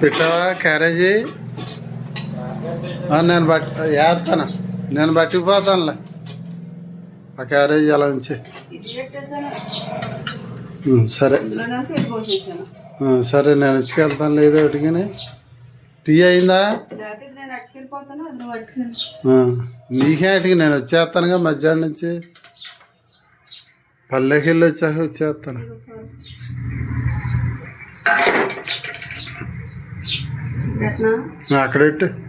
పెట్టావా క్యారేజీ? నేను బట్ వేస్తాను నేను పట్టుకుపోతానులే ఆ క్యారేజీ అలా ఉంచి. సరే. సరే నేను ఇచ్చుకెళ్తాను లేదో ఒకటిగాని టీ అయిందా? నీకే అటుకి నేను వచ్చేస్తానుగా మధ్యాహ్నం నుంచి. పల్లెకి వెళ్ళి వచ్చాక వచ్చేస్తాను. అక్కడ పెట్టు.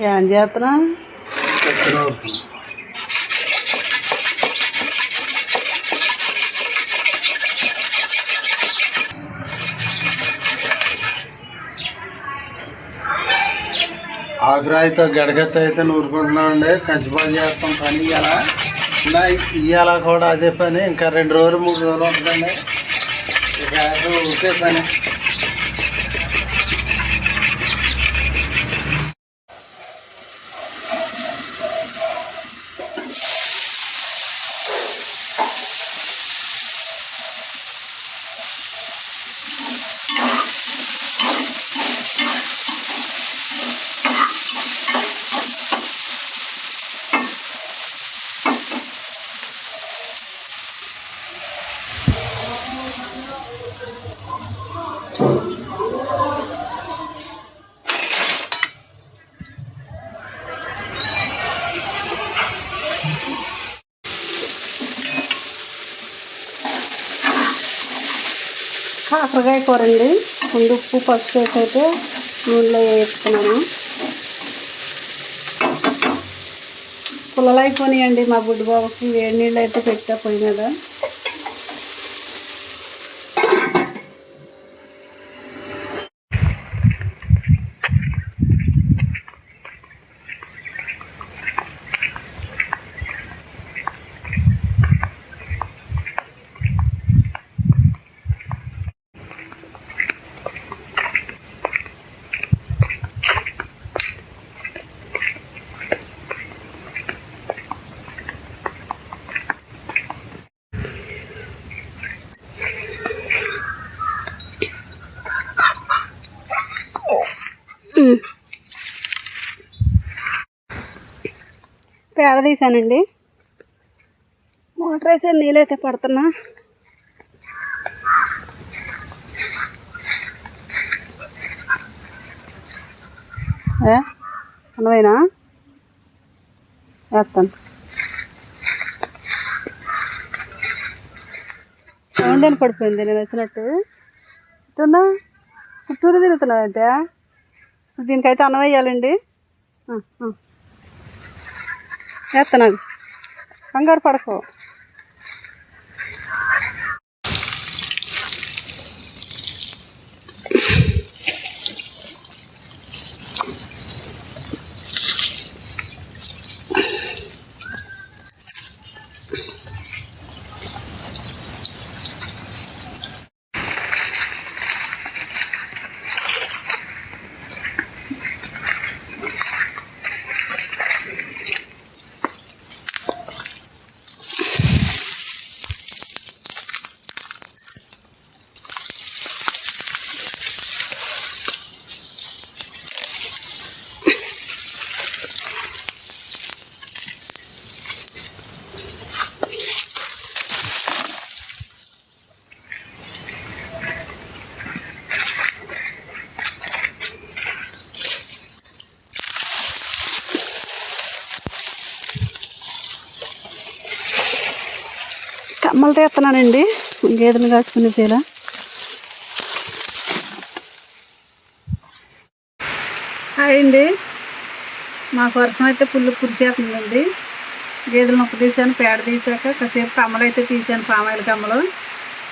ఏం చేస్తున్నా? ఆగ్రాయితో గడగత్త అయితే నూరుకుంటున్నామండి. కంచిపాలు చేస్తాం పని ఇవాళ ఇలా ఇవాళ కూడా అదే పని. ఇంకా రెండు రోజులు మూడు రోజులు ఉంటుందండి. ఇక ఊరికే పని. కాకరకాయ కూర అండి ముందు ఉప్పు పసుపు వేసి అయితే నూనెలో వేసుకున్నాను. పుల్లలు అయిపోయినాయండి మా బుడ్డి బాబుకి వేడి నీళ్ళు అయితే పెట్టా పొయ్యి మీద పేడ తీసానండి మోటార్ వేసే నీళ్ళైతే పడుతున్నా. ఏ? అన్నమైనా వేస్తాను. సౌండ్ అని పడిపోయింది నేను వచ్చినట్టు. తిన్నా? చుట్టూరు తిరుగుతున్నావు అంటే దీనికైతే అన్నం వేయాలండి కంగారు పడకు. కమ్మలతో ఎత్తున్నానండి గేదెలు కాసుకునే చీల హాయ్ అండి. మాకు వర్షం అయితే పుల్లు కురిసేస్తుందండి. గేదెలు నొప్ప తీసాను పేడ తీసాక కాసేపు కమ్మలు అయితే తీసాను పామాయిల కమ్మలు.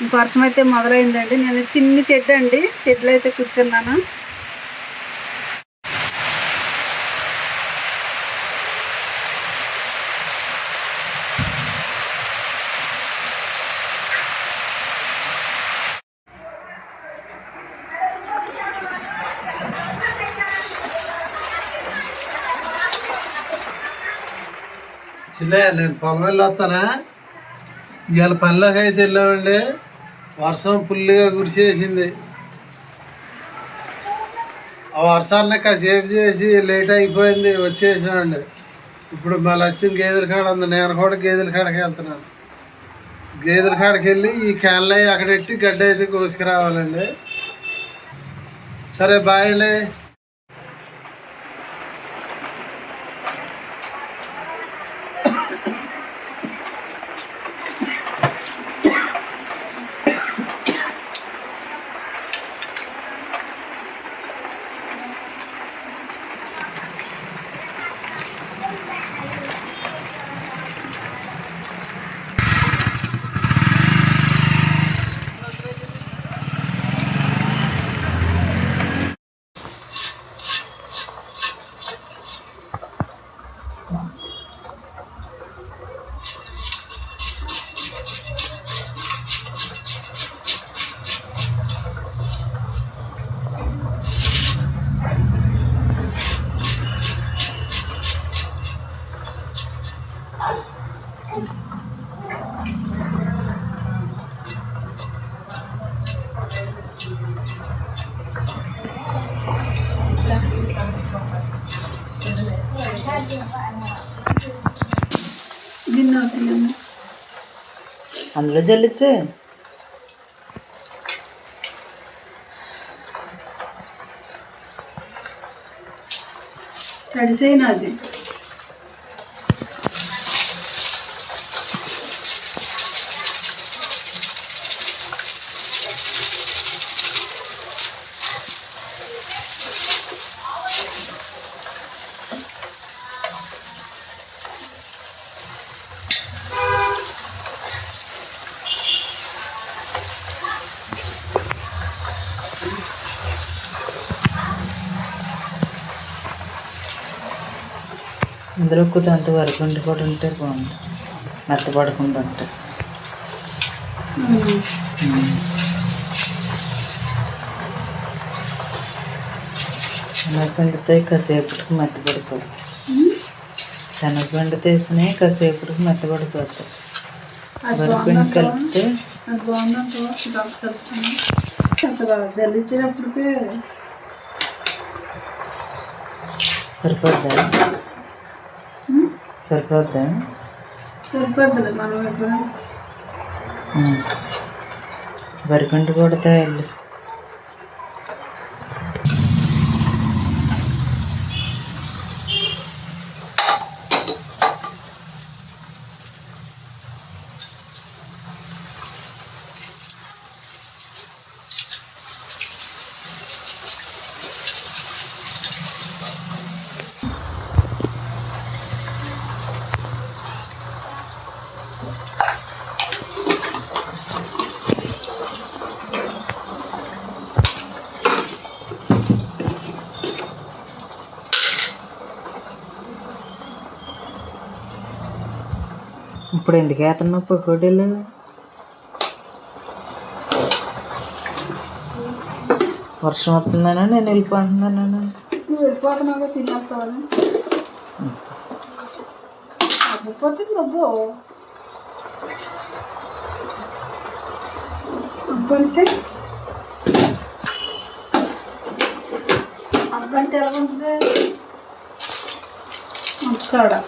ఇంక వర్షం అయితే మొదలైందండి. నేను చిన్ని చెడ్డు అండి. చెడ్లు అయితే కూర్చున్నాను. చిన్న నేను పొలం వెళ్ళి వస్తానా? ఇవాళ పనిలోకి అయితే వెళ్ళామండి. వర్షం పుల్లిగా కురిసేసింది ఆ వర్షాన్ని కాసేపు చేసి లేట్ అయిపోయింది వచ్చేసామండి. ఇప్పుడు మళ్ళీ లక్ష్యం గేదెల కాడ ఉంది. నేను కూడా గేదెల కాడకి వెళ్తున్నాను. గేదెల కాడకి వెళ్ళి ఈ క్యాన్లు అక్కడెట్టి గడ్డ అయితే కోసుకురావాలండి. సరే బాయ్ అండి. అందులో జల్లిచ్చు. అది అది ఇందులో కొంత వరకు ఉండి కూడా ఉంటే బాగుంది మెత్తపడకుండా ఉంటే. శనగపిండితో కాసేపటికి మెత్తపడిపోదు శనగపిండి తీసినాయి కాసేపటికి మెత్తపడిపోతాయి అది వరిపిండి కలిపితే అసలు జల్లించేటప్పటికే సరిపోద్దా? సరిపోద్దా? సరిపోద్దిలే మనం. వరిపిండి కూడా తయారు ఇప్పుడు ఎందుకు వేస్తున్నావు పకోడీలు వర్షం వస్తుందనా నేను వెళ్ళిపోతున్నానా? నువ్వు వెళ్ళిపోతున్నావు? తినేస్తావని అబ్బిపోతుంది అబ్బో అబ్బంటే అబ్బంటే ఎలా ఉంటుంది? సోడా.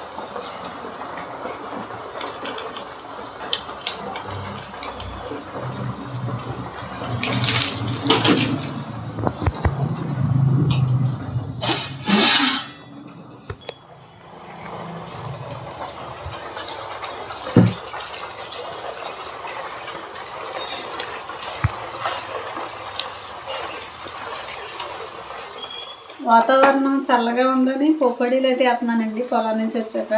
వాతావరణం చల్లగా ఉందని పొక్కడీలు అయితే వేస్తున్నానండి. పొలం నుంచి వచ్చాక.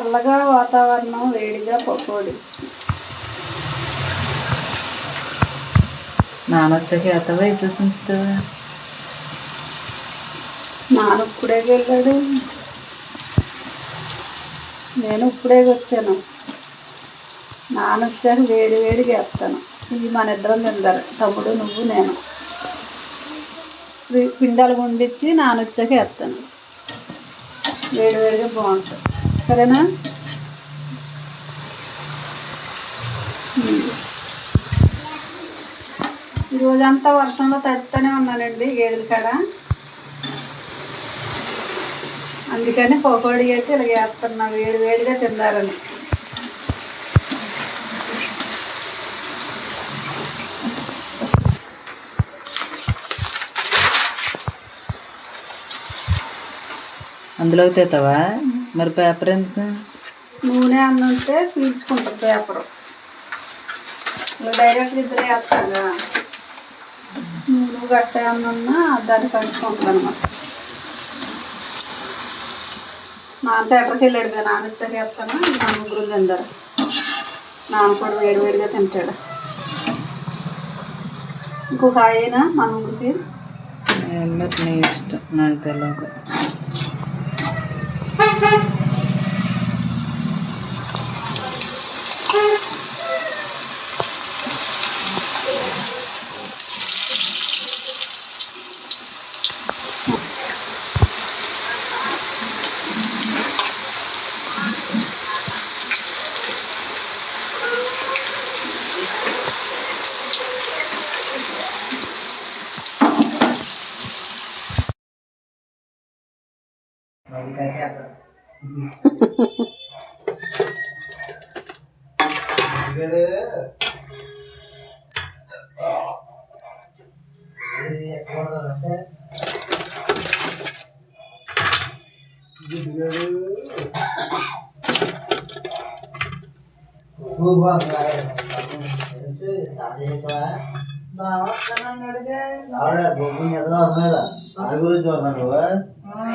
చల్లగా వాతావరణం వేడిగా పకోడీ. నానొచ్చాక వేస్తావా వేసేసి ఉంచుతావా నాన్న ఇప్పుడే వెళ్ళాడు. నేను ఇప్పుడే వచ్చాను. నాన్న వచ్చాక వేడి వేడిగా వేస్తాను. ఇవి మన ఇద్దరం తింటారు. తమ్ముడు నువ్వు నేను. పిండాలు వండించి నాన్న వచ్చాక వేస్తాను. వేడి వేడిగా బాగుంటుంది. సరేనా? ఈరోజంతా ఈ రోజంతా వర్షంలో తడుతూనే ఉన్నానండి గేదెల కాడ. అందుకని పకోడీ అయితే ఇలా వేస్తున్నా వేడి వేడిగా తిందారని అందులోకి తెస్తావా? మరి పేపర్ ఎందుకు నూనె అన్నం ఉంటే పీల్చుకుంటుంది పేపరు. డైరెక్ట్ ఇద్దరే వేస్తాగా నూనె గట్ట అన్నున్నా దాన్ని కలుపుకుంటుంది అనమాట నాన్న థియేటర్కి వెళ్ళాడు కదా నాన్న వచ్చాక వేస్తాను. నా ముగ్గురు తింటారు. నాన్న కూడా వేడి వేడిగా తింటాడు. ఇంకొక ఆయన మా ముగ్గురికి. ఇష్టం. నాకు తెలియదు Thank you.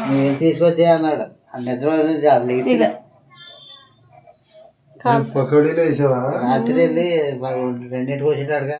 నేను తీసుకొచ్చే అన్నాడు నిద్ర లేచిలే పకోడీలు వేసావా? రాత్రి వెళ్ళి రెండింటికి వచ్చేటాడుగా